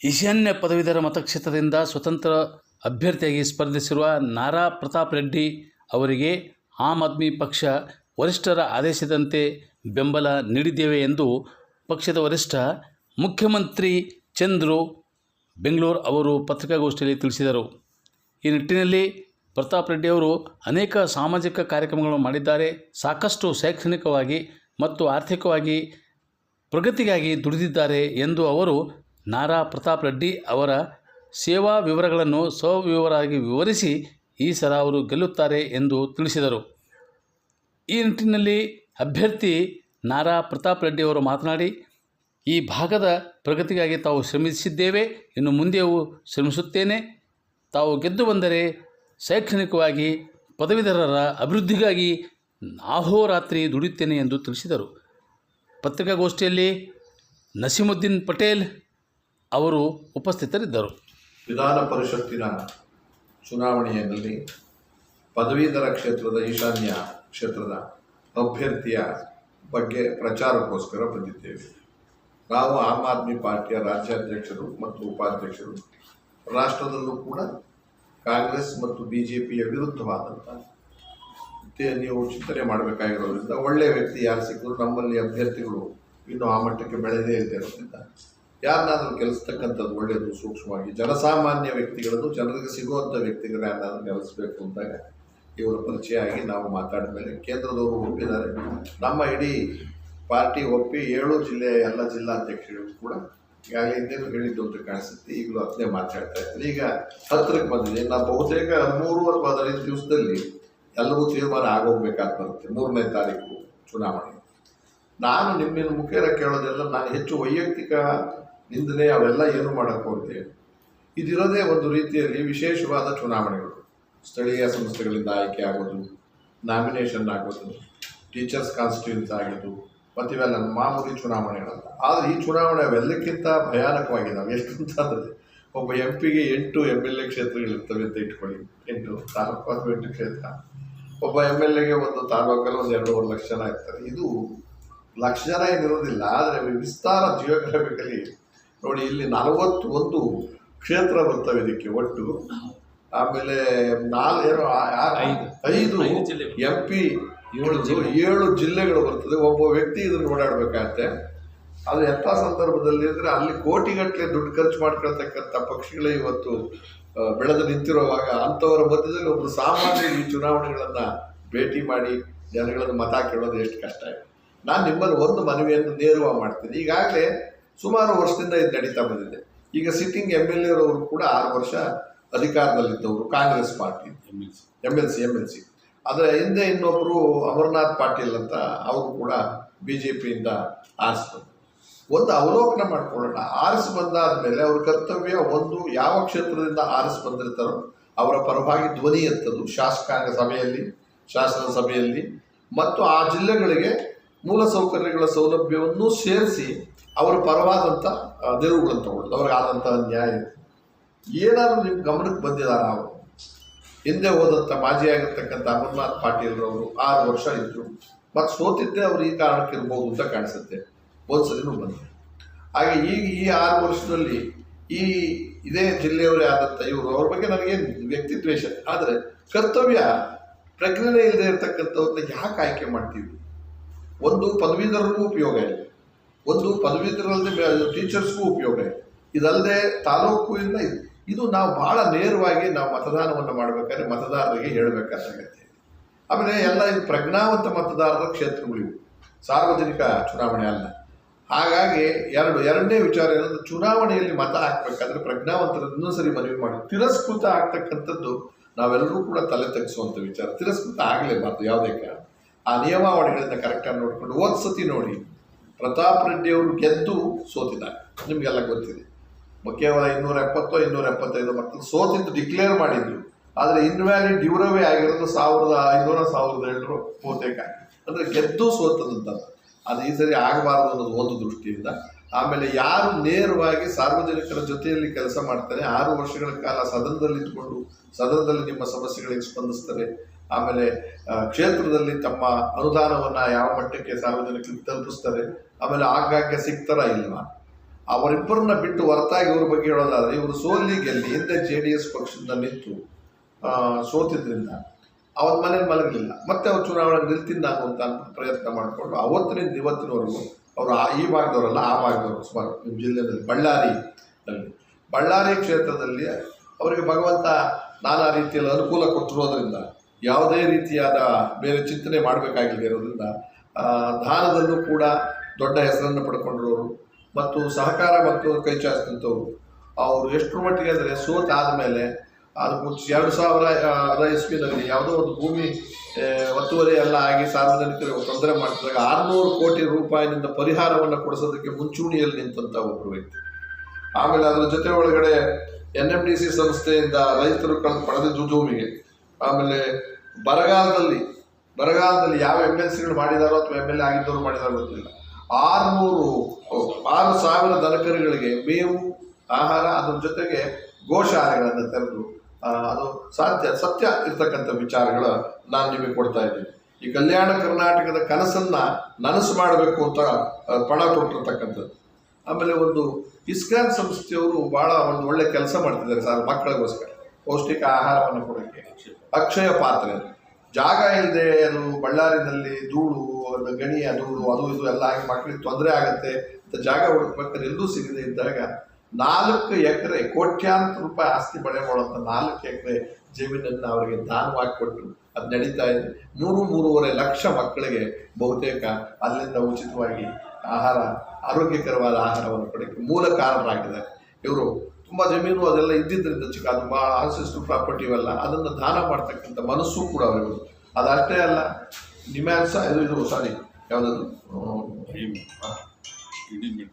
ಈಶಾನ್ಯ ಪದವೀಧರ ಮತಕ್ಷೇತ್ರದಿಂದ ಸ್ವತಂತ್ರ ಅಭ್ಯರ್ಥಿಯಾಗಿ ಸ್ಪರ್ಧಿಸಿರುವ ನಾರಾ ಪ್ರತಾಪ್ ರೆಡ್ಡಿ ಅವರಿಗೆ ಆಮ್ ಆದ್ಮಿ ಪಕ್ಷ ವರಿಷ್ಠರ ಆದೇಶದಂತೆ ಬೆಂಬಲ ನೀಡಿದ್ದೇವೆ ಎಂದು ಪಕ್ಷದ ವರಿಷ್ಠ ಮುಖ್ಯಮಂತ್ರಿ ಚಂದ್ರು ಬೆಂಗಳೂರು ಅವರು ಪತ್ರಿಕಾಗೋಷ್ಠಿಯಲ್ಲಿ ತಿಳಿಸಿದರು. ಈ ನಿಟ್ಟಿನಲ್ಲಿ ಪ್ರತಾಪ್ ರೆಡ್ಡಿ ಅವರು ಅನೇಕ ಸಾಮಾಜಿಕ ಕಾರ್ಯಕ್ರಮಗಳನ್ನು ಮಾಡಿದ್ದಾರೆ. ಸಾಕಷ್ಟು ಶೈಕ್ಷಣಿಕವಾಗಿ ಮತ್ತು ಆರ್ಥಿಕವಾಗಿ ಪ್ರಗತಿಗಾಗಿ ದುಡಿದಿದ್ದಾರೆ ಎಂದು ಅವರು ನಾರಾ ಪ್ರತಾಪ್ ರೆಡ್ಡಿ ಅವರ ಸೇವಾ ವಿವರಗಳನ್ನು ಸ್ವವಿವರಾಗಿ ವಿವರಿಸಿ ಈ ಸಲ ಅವರು ಗೆಲ್ಲುತ್ತಾರೆ ಎಂದು ತಿಳಿಸಿದರು. ಈ ನಿಟ್ಟಿನಲ್ಲಿ ಅಭ್ಯರ್ಥಿ ನಾರಾ ಪ್ರತಾಪ್ ರೆಡ್ಡಿ ಅವರು ಮಾತನಾಡಿ, ಈ ಭಾಗದ ಪ್ರಗತಿಗಾಗಿ ತಾವು ಶ್ರಮಿಸಿದ್ದೇವೆ, ಇನ್ನು ಮುಂದೆಯೂ ಶ್ರಮಿಸುತ್ತೇನೆ. ತಾವು ಗೆದ್ದು ಬಂದರೆ ಶೈಕ್ಷಣಿಕವಾಗಿ ಪದವೀಧರರ ಅಭಿವೃದ್ಧಿಗಾಗಿ ಆಹೋರಾತ್ರಿ ದುಡಿಯುತ್ತೇನೆ ಎಂದು ತಿಳಿಸಿದರು. ಪತ್ರಿಕಾಗೋಷ್ಠಿಯಲ್ಲಿ ನಸೀಮುದ್ದೀನ್ ಪಟೇಲ್ ಅವರು ಉಪಸ್ಥಿತರಿದ್ದರು. ವಿಧಾನ ಪರಿಷತ್ತಿನ ಚುನಾವಣೆಯಲ್ಲಿ ಪದವೀಧರ ಕ್ಷೇತ್ರದ, ಈಶಾನ್ಯ ಕ್ಷೇತ್ರದ ಅಭ್ಯರ್ಥಿಯ ಬಗ್ಗೆ ಪ್ರಚಾರಕ್ಕೋಸ್ಕರ ಬಂದಿದ್ದೇವೆ. ನಾವು ಆಮ್ ಆದ್ಮಿ ಪಾರ್ಟಿಯ ರಾಜ್ಯಾಧ್ಯಕ್ಷರು ಮತ್ತು ಉಪಾಧ್ಯಕ್ಷರು. ರಾಷ್ಟ್ರದಲ್ಲೂ ಕೂಡ ಕಾಂಗ್ರೆಸ್ ಮತ್ತು ಬಿ ಜೆ ಪಿಯ ವಿರುದ್ಧವಾದಂಥ ನೀವು ಚಿಂತನೆ ಮಾಡಬೇಕಾಗಿರೋದ್ರಿಂದ ಒಳ್ಳೆಯ ವ್ಯಕ್ತಿ ಯಾರು ಸಿಕ್ಕರು ನಮ್ಮಲ್ಲಿ ಅಭ್ಯರ್ಥಿಗಳು ಇನ್ನೂ ಆ ಮಟ್ಟಕ್ಕೆ ಬೆಳೆದೇ ಇದೆ ಇರೋದ್ರಿಂದ ಯಾರನ್ನಾದ್ರೂ ಕೆಲಸತಕ್ಕಂಥದ್ದು ಒಳ್ಳೆಯದು ಸೂಕ್ಷ್ಮವಾಗಿ ಜನಸಾಮಾನ್ಯ ವ್ಯಕ್ತಿಗಳನ್ನು, ಜನರಿಗೆ ಸಿಗುವಂಥ ವ್ಯಕ್ತಿಗಳು ಯಾರನ್ನಾದ್ರೂ ಕೆಲಸಬೇಕು ಅಂದಾಗ ಇವರ ಪರಿಚಯ ಆಗಿ ನಾವು ಮಾತಾಡಿದ ಮೇಲೆ ಕೇಂದ್ರದವರು ಒಪ್ಪಿದ್ದಾರೆ. ನಮ್ಮ ಇಡೀ ಪಾರ್ಟಿ ಒಪ್ಪಿ ಏಳು ಜಿಲ್ಲೆಯ ಎಲ್ಲ ಜಿಲ್ಲಾಧ್ಯಕ್ಷರು ಕೂಡ ಈಗಾಗಲೇ ಇದೇನು ಹೇಳಿದ್ದು ಅಂತ ಕಾಣಿಸುತ್ತೆ. ಈಗಲೂ ಅದನ್ನೇ ಮಾತಾಡ್ತಾ ಇದ್ದಾರೆ ಈಗ ಹತ್ತಿರಕ್ಕೆ ಬಂದಿದೆ. ನಾವು ಬಹುತೇಕ ಮೂರು ಅಥವಾ ಹದಿನೈದು ದಿವಸದಲ್ಲಿ ಎಲ್ಲವೂ ತೀರ್ಮಾನ ಆಗೋಗ್ಬೇಕಾಗಿ ಬರುತ್ತೆ. ಮೂರನೇ ತಾರೀಕು ಚುನಾವಣೆ. ನಾನು ನಿಮ್ಮನ್ನು ಮುಖೇರ ಕೇಳೋದೆಲ್ಲ ನಾನು ಹೆಚ್ಚು ವೈಯಕ್ತಿಕ ನಿಂದನೆ ಅವೆಲ್ಲ ಏನು ಮಾಡಕ್ಕೆ ಹೋಗಿದೆ ಇದಿರೋದೇ ಒಂದು ರೀತಿಯಲ್ಲಿ ವಿಶೇಷವಾದ ಚುನಾವಣೆಗಳು. ಸ್ಥಳೀಯ ಸಂಸ್ಥೆಗಳಿಂದ ಆಯ್ಕೆ ಆಗೋದು ನಾಮಿನೇಷನ್ ಆಗೋದು ಟೀಚರ್ಸ್ ಕಾನ್ಸ್ಟಿಟ್ಯೂನ್ಸ್ ಆಗಿದ್ದು, ಮತ್ತು ಇವೆಲ್ಲ ಮಾಮೂಲಿ ಚುನಾವಣೆಗಳಲ್ಲ. ಆದರೆ ಈ ಚುನಾವಣೆ ಅವೆಲ್ಲಕ್ಕಿಂತ ಭಯಾನಕವಾಗಿದ್ದಾವೆ ಎಷ್ಟು ಅಂತಂದರೆ ಒಬ್ಬ ಎಂ ಪಿಗೆ ಎಂಟು ಎಂ ಎಲ್ ಎ ಕ್ಷೇತ್ರಗಳಿರ್ತವೆ ಅಂತ ಇಟ್ಕೊಳ್ಳಿ. ಎಂಟು, ತಾಲೂಕು ಅಥವಾ ಎಂಟು ಕ್ಷೇತ್ರ. ಒಬ್ಬ ಎಂ ಎಲ್ ಎಗೆ ಒಂದು ತಾಲೂಕಲ್ಲಿ ಒಂದು ಎರಡೂವರೆ ಲಕ್ಷ ಜನ ಇರ್ತಾರೆ. ಇದು ಲಕ್ಷ ಜನ ಏನಿರೋದಿಲ್ಲ ಆದರೆ ವಿಸ್ತಾರ ಜಿಯೋಗ್ರಫಿಕಲಿ ನೋಡಿ ಇಲ್ಲಿ ನಲವತ್ತೊಂದು ಕ್ಷೇತ್ರ ಬರ್ತವೆ ಇದಕ್ಕೆ ಒಟ್ಟು. ಆಮೇಲೆ ನಾಲ್ಕು ಐದು. ಎಂ ಪಿ ಏಳು. ಏಳು ಜಿಲ್ಲೆಗಳು ಬರ್ತದೆ. ಒಬ್ಬ ವ್ಯಕ್ತಿ ಇದನ್ನು ಓಡಾಡಬೇಕಾಗತ್ತೆ. ಅದು ಎಂಥ ಸಂದರ್ಭದಲ್ಲಿ ಅಂದರೆ ಅಲ್ಲಿ ಕೋಟಿಗಟ್ಟಲೆ ದುಡ್ಡು ಖರ್ಚು ಮಾಡ್ಕೊಳ್ತಕ್ಕಂಥ ಪಕ್ಷಿಗಳೇ ಇವತ್ತು ಬೆಳೆದು ನಿಂತಿರುವಾಗ ಅಂಥವರ ಮಧ್ಯದಲ್ಲಿ ಒಬ್ಬರು ಸಾಮಾನ್ಯ ಈ ಚುನಾವಣೆಗಳನ್ನು ಭೇಟಿ ಮಾಡಿ ಜನಗಳನ್ನು ಮತ ಕೇಳೋದು ಎಷ್ಟು ಕಷ್ಟ ಇದೆ ನಾನು ನಿಮ್ಮಲ್ಲಿ ಒಂದು ಮನವಿಯನ್ನು ನೇರವಾಗಿ ಮಾಡ್ತೀನಿ. ಈಗಾಗಲೇ ಸುಮಾರು ವರ್ಷದಿಂದ ಇದು ನಡೀತಾ ಬಂದಿದೆ. ಈಗ ಸಿಟ್ಟಿಂಗ್ ಎಂ ಎಲ್ ಎರವರು ಕೂಡ ಆರು ವರ್ಷ ಅಧಿಕಾರದಲ್ಲಿದ್ದವರು Congress party. M L C. M L C ಅದರ ಹಿಂದೆ ಇನ್ನೊಬ್ಬರು ಅಮರನಾಥ್ ಪಾಟೀಲ್ ಅಂತ ಅವರು ಕೂಡ ಬಿ ಜೆ ಪಿಯಿಂದ ಆರಿಸ್ತಾರೆ ಒಂದು ಅವಲೋಕನ ಮಾಡ್ಕೊಳ್ಳೋಣ. ಆರಿಸಿ ಬಂದಾದ ಮೇಲೆ ಅವ್ರ ಕರ್ತವ್ಯ ಒಂದು ಯಾವ ಕ್ಷೇತ್ರದಿಂದ ಆರಿಸಿ ಬಂದಿರ್ತಾರೋ ಅವರ ಪರವಾಗಿ ಧ್ವನಿ ಎತ್ತದು ಶಾಸಕಾಂಗ ಸಭೆಯಲ್ಲಿ, ಶಾಸನ ಸಭೆಯಲ್ಲಿ. ಮತ್ತು ಆ ಜಿಲ್ಲೆಗಳಿಗೆ ಮೂಲ ಸೌಕರ್ಯಗಳ ಸೌಲಭ್ಯವನ್ನು ಸೇರಿಸಿ ಅವರ ಪರವಾದಂಥ ನಿಲುವುಗಳನ್ನು ತಗೊಳ್ಳೋದು. ಅವ್ರಿಗೆ ಆದಂಥ ನ್ಯಾಯ. ಏನಾದರೂ ನಿಮ್ಮ ಗಮನಕ್ಕೆ ಬಂದಿದ್ದಾರೆ ಅವರು ಹಿಂದೆ ಹೋದಂಥ ಮಾಜಿ ಆಗಿರ್ತಕ್ಕಂಥ ಅಮರ್ನಾಥ್ ಪಾಟೀಲ್ರವರು ಆರು ವರ್ಷ ಇದ್ದರು ಮತ್ತು ಸೋತಿದ್ದೇ ಅವರು ಈ ಕಾರಣಕ್ಕೆ ಇರ್ಬೋದು ಅಂತ ಕಾಣಿಸುತ್ತೆ. ಒಂದ್ಸಲಿನೂ ಬಂದರು ಹಾಗೆ ಈಗ ಈ ಆರು ವರ್ಷದಲ್ಲಿ ಈ, ಇದೇ ಜಿಲ್ಲೆಯವರೇ ಆದಂಥ ಇವರು, ಅವ್ರ ಬಗ್ಗೆ ನನಗೇನು ವ್ಯಕ್ತಿ ದ್ವೇಷ ಆದರೆ ಕರ್ತವ್ಯ ಪ್ರಜ್ಞೆ ಇಲ್ಲದೆ ಇರತಕ್ಕಂಥವ್ರನ್ನ ಯಾಕೆ ಆಯ್ಕೆ ಮಾಡ್ತೀವಿ ಒಂದು ಪದವೀಧರರಿಗೂ ಉಪಯೋಗ ಇಲ್ಲ. ಒಂದು ಪದವೀಧರಲ್ಲದೆ ಟೀಚರ್ಸ್ಗೂ ಉಪಯೋಗ ಇಲ್ಲ. ಇದಲ್ಲದೆ ತಾಲೂಕು ಇಲ್ಲ, ಇದು ನಾವು ಭಾಳ ನೇರವಾಗಿ ನಾವು ಮತದಾನವನ್ನು ಮಾಡಬೇಕಾದ್ರೆ ಮತದಾರರಿಗೆ ಹೇಳಬೇಕಾದ ಅಗತ್ಯ ಇದೆ. ಆಮೇಲೆ ಎಲ್ಲ ಇದು ಪ್ರಜ್ಞಾವಂತ ಮತದಾರರ ಕ್ಷೇತ್ರಗಳಿವು. ಸಾರ್ವಜನಿಕ ಚುನಾವಣೆ ಅಲ್ಲ. ಹಾಗಾಗಿ ಎರಡು, ಎರಡನೇ ವಿಚಾರ ಏನಂದ್ರೆ ಚುನಾವಣೆಯಲ್ಲಿ ಮತ ಹಾಕ್ಬೇಕಾದ್ರೆ ಪ್ರಜ್ಞಾವಂತರ ಇನ್ನೊಂದ್ಸರಿ ಮನವಿ ಮಾಡಿ. ತಿರಸ್ಕೃತ ಆಗ್ತಕ್ಕಂಥದ್ದು ನಾವೆಲ್ಲರೂ ಕೂಡ ತಲೆ ತಗ್ಗಿಸುವಂಥ ವಿಚಾರ. ತಿರಸ್ಕೃತ ಆಗಲೇಬಾರ್ದು ಯಾವುದೇ ಕಾರಣ. ಆ ನಿಯಮಾವಳಿಗಳಿಂದ ಕರೆಕ್ಟಾಗಿ ನೋಡಿಕೊಂಡು ಒಂದು ಸತಿ ನೋಡಿ. ಪ್ರತಾಪ್ ರೆಡ್ಡಿ ಅವರು ಗೆದ್ದು ಸೋತಿದ್ದಾರೆ. ನಿಮಗೆಲ್ಲ ಗೊತ್ತಿದೆ. ಕೇವಲ ಇನ್ನೂರ ಎಪ್ಪತ್ತು, ಇನ್ನೂರ ಎಪ್ಪತ್ತೈದು ಮತ್ತು ಸೋತಿದ್ದು ಡಿಕ್ಲೇರ್ ಮಾಡಿದ್ದು ಆದರೆ ಇನ್ವ್ಯಾಲಿಡ್ ಡ್ಯೂರವೇ ಆಗಿರೋದು ಸಾವಿರದ ಐನೂರ, ಸಾವಿರದ ಎಂಟು ಬಹುತೇಕ. ಅಂದರೆ ಗೆದ್ದು ಸೋತದಂಥದ್ದು ಅದು ಈ ಸರಿ ಆಗಬಾರ್ದು ಅನ್ನೋದು ಒಂದು ದೃಷ್ಟಿಯಿಂದ. ಆಮೇಲೆ ಯಾರು ನೇರವಾಗಿ ಸಾರ್ವಜನಿಕರ ಜೊತೆಯಲ್ಲಿ ಕೆಲಸ ಮಾಡ್ತಾರೆ, ಆರು ವರ್ಷಗಳ ಕಾಲ ಸದನದಲ್ಲಿ ಇಟ್ಕೊಂಡು ಸದನದಲ್ಲಿ ನಿಮ್ಮ ಸಮಸ್ಯೆಗಳಿಗೆ ಸ್ಪಂದಿಸ್ತಾರೆ. ಆಮೇಲೆ ಕ್ಷೇತ್ರದಲ್ಲಿ ತಮ್ಮ ಅನುದಾನವನ್ನ ಯಾವ ಮಟ್ಟಕ್ಕೆ ಸಾರ್ವಜನಿಕರಿಗೆ ತಲುಪಿಸ್ತಾರೆ. ಆಮೇಲೆ ಆಗಾಗ್ಗೆ ಸಿಗ್ತಾರ ಇಲ್ವಾ? ಅವರಿಬ್ಬರನ್ನ ಬಿಟ್ಟು ಹೊರತಾಗಿ ಇವ್ರ ಬಗ್ಗೆ ಹೇಳೋದಾದ್ರೆ, ಇವರು ಸೋಲಿ ಗೆಲ್ಲಿ ಹಿಂದೆ ಜೆ ಡಿ ಎಸ್ ಪಕ್ಷದಿಂದ ನಿಂತು ಸೋತಿದ್ರಿಂದ ಅವನ ಮನೇಲಿ ಮಲಗಲಿಲ್ಲ. ಮತ್ತೆ ಅವ್ರು ಚುನಾವಣೆ ನಿಲ್ತಿಂದ ಅಂತ ಪ್ರಯತ್ನ ಮಾಡಿಕೊಂಡು ಅವತ್ತಿನಿಂದ ಇವತ್ತಿನವರೆಗೂ ಅವರು ಈ ಭಾಗದವರಲ್ಲ, ಆ ಭಾಗದವರು ಸುಮಾರು ನಿಮ್ಮ ಜಿಲ್ಲೆಯಲ್ಲಿ ಬಳ್ಳಾರಿ ಬಳ್ಳಾರಿ ಕ್ಷೇತ್ರದಲ್ಲಿ ಅವರಿಗೆ ಭಗವಂತ ನಾನಾ ರೀತಿಯಲ್ಲಿ ಅನುಕೂಲ ಕೊಟ್ಟಿರೋದ್ರಿಂದ, ಯಾವುದೇ ರೀತಿಯಾದ ಬೇರೆ ಚಿಂತನೆ ಮಾಡಬೇಕಾಗಿಲ್ಲ ಇರೋದ್ರಿಂದ ದಾನದಲ್ಲೂ ಕೂಡ ದೊಡ್ಡ ಹೆಸರನ್ನು ಪಡ್ಕೊಂಡಿರೋರು ಮತ್ತು ಸಹಕಾರ ಮತ್ತು ಕೈ ಅವರು ಎಷ್ಟರ ಮಟ್ಟಿಗೆ ಅಂದರೆ ಸೋತಾದ ಆದಮೇಲೆ ಅದು ಮುಂಚೆ ಎರಡು ಸಾವಿರ ಅದ ಇಸ್ವಿನಲ್ಲಿ ಯಾವುದೋ ಒಂದು ಭೂಮಿ ಒತ್ತುವರಿ ಎಲ್ಲ ಆಗಿ ಸಾರ್ವಜನಿಕರಿಗೆ ತೊಂದರೆ ಮಾಡಿದಾಗ ಆರುನೂರು ಕೋಟಿ ರೂಪಾಯಿನಿಂದ ಪರಿಹಾರವನ್ನು ಕೊಡಿಸೋದಕ್ಕೆ ಮುಂಚೂಣಿಯಲ್ಲಿ ನಿಂತಂಥ ಒಬ್ಬರು ವ್ಯಕ್ತಿ. ಆಮೇಲೆ ಅದರ ಜೊತೆ ಒಳಗಡೆ ಎನ್ ಎಂ ಡಿ ಸಿ ಸಂಸ್ಥೆಯಿಂದ ರೈತರು ಕಳೆದು ಪಡೆದಿದ್ದು ಭೂಮಿಗೆ ಆಮೇಲೆ ಬರಗಾಲದಲ್ಲಿ ಬರಗಾಲದಲ್ಲಿ ಯಾವ ಎಂ ಎಲ್ ಸಿಗಳು ಮಾಡಿದಾರೋ ಅಥವಾ ಎಂ ಎಲ್ ಎ ಆಗಿದ್ದವರು ಮಾಡಿದಾರೋ ಗೊತ್ತಿಲ್ಲ. ಆರುನೂರು ಆರು ಸಾವಿರ ದನಕರುಗಳಿಗೆ ಮೇವು, ಆಹಾರ ಅದರ ಜೊತೆಗೆ ಗೋಶಾಲೆಗಳನ್ನು ತೆರೆದು ಅದು ಸಾಧ್ಯ, ಸತ್ಯ ಇರ್ತಕ್ಕಂಥ ವಿಚಾರಗಳ ನಾನು ನಿಮಗೆ ಕೊಡ್ತಾ ಇದ್ದೀನಿ. ಈ ಕಲ್ಯಾಣ ಕರ್ನಾಟಕದ ಕನಸನ್ನು ನನಸು ಮಾಡಬೇಕು ಅಂತ ಪಣ ಕೊಟ್ಟಿರ್ತಕ್ಕಂಥದ್ದು. ಆಮೇಲೆ ಒಂದು ಇಸ್ಕಾನ್ ಸಂಸ್ಥೆಯವರು ಬಹಳ ಒಂದು ಒಳ್ಳೆ ಕೆಲಸ ಮಾಡ್ತಿದ್ದಾರೆ ಸರ್ ಮಕ್ಕಳಿಗೋಸ್ಕರ. ಪೌಷ್ಟಿಕ ಆಹಾರವನ್ನು ಕೊಡೋಕ್ಕೆ. ಅಕ್ಷಯ ಪಾತ್ರೆ. ಜಾಗ ಇಲ್ಲದೆ ಅದು ಬಳ್ಳಾರಿನಲ್ಲಿ ಧೂಳು ಗಣಿಯ ಧೂಳು, ಅದು ಇದು ಎಲ್ಲ ಆಗಿ ಮಕ್ಕಳಿಗೆ ತೊಂದರೆ ಆಗುತ್ತೆ, ಅಂತ ಜಾಗ ಹುಡುಕ್ಬೇಕಾದ್ರೆ ಎಲ್ಲೂ ಸಿಗದೆ ಇದ್ದಾಗ ನಾಲ್ಕು ಎಕರೆ ಕೋಟ್ಯಾಂತರ ರೂಪಾಯಿ ಆಸ್ತಿ ಬಳೆ ಮಾಡುವಂಥ ನಾಲ್ಕು ಎಕರೆ ಜಮೀನನ್ನು ಅವರಿಗೆ ದಾನವಾಗಿ ಕೊಟ್ಟು ಅದು ನಡೀತಾ ಇದೆ. ಮೂರು ಮೂರುವರೆ ಲಕ್ಷ ಮಕ್ಕಳಿಗೆ ಬಹುತೇಕ ಅಲ್ಲಿಂದ ಉಚಿತವಾಗಿ ಆಹಾರ ಆರೋಗ್ಯಕರವಾದ ಆಹಾರವನ್ನು ಪಡೆಯಕ್ಕೆ ಮೂಲ ಕಾರಣರಾಗಿದ್ದಾರೆ. ಇವರು ತುಂಬ ಜಮೀನು ಅದೆಲ್ಲ ಇದ್ದಿದ್ದರಿಂದ ಚಿಕ್ಕ ಅದು ಭಾಳ ಆನ್ಸೆಸ್ಟರ್ ಪ್ರಾಪರ್ಟಿ ಇವೆಲ್ಲ ಅದನ್ನು ದಾನ ಮಾಡ್ತಕ್ಕಂಥ ಮನಸ್ಸು ಕೂಡ ಅವರಿಗೆ ಅದಷ್ಟೇ ಅಲ್ಲ ನಿಮ್ಯಾನ್ಸ ಇದು ಇದು ಸಾರಿ ಯಾವುದದು?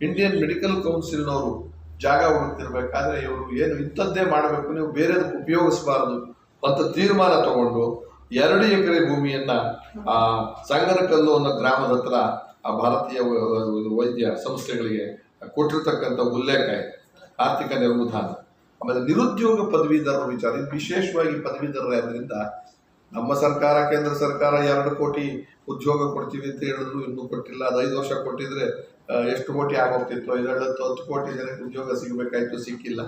ಇಂಡಿಯನ್ ಮೆಡಿಕಲ್ ಕೌನ್ಸಿಲ್ನವರು ಜಾಗ ಹುಡುಕ್ತಿರ್ಬೇಕಾದ್ರೆ ಇವರು ಏನು ಇಂಥದ್ದೇ ಮಾಡಬೇಕು, ನೀವು ಬೇರೆದಕ್ಕೆ ಉಪಯೋಗಿಸಬಾರದು ಅಂತ ತೀರ್ಮಾನ ತಗೊಂಡು ಎರಡು ಎಕರೆ ಭೂಮಿಯನ್ನ, ಆ, ಸಂಗನಕಲ್ಲು ಅನ್ನೋ ಗ್ರಾಮದ ಹತ್ರ ಆ ಭಾರತೀಯ ವೈದ್ಯ ಸಂಸ್ಥೆಗಳಿಗೆ ಕೊಟ್ಟಿರ್ತಕ್ಕಂಥ ಉಲ್ಲೇಖ, ಆರ್ಥಿಕ ನಿರ್ವಧಾನ ಆಮೇಲೆ ನಿರುದ್ಯೋಗ ಪದವೀಧರರ ವಿಚಾರ, ಇದು ವಿಶೇಷವಾಗಿ ಪದವೀಧರರಾದ್ರಿಂದ ನಮ್ಮ ಸರ್ಕಾರ, ಕೇಂದ್ರ ಸರ್ಕಾರ ಎರಡು ಕೋಟಿ ಉದ್ಯೋಗ ಕೊಡ್ತೀವಿ ಅಂತ ಹೇಳಿದ್ರು, ಇನ್ನೂ ಕೊಟ್ಟಿಲ್ಲ, ಅದು ಐದು ವರ್ಷ ಕೊಟ್ಟಿದ್ರೆ ಎಷ್ಟು ಕೋಟಿ ಆಗೋಗ್ತಿತ್ತು ಐದೇಳು ಹತ್ತು ಕೋಟಿ ಜನಕ್ಕೆ ಉದ್ಯೋಗ ಸಿಗಬೇಕಾಯ್ತು, ಸಿಕ್ಕಿಲ್ಲ.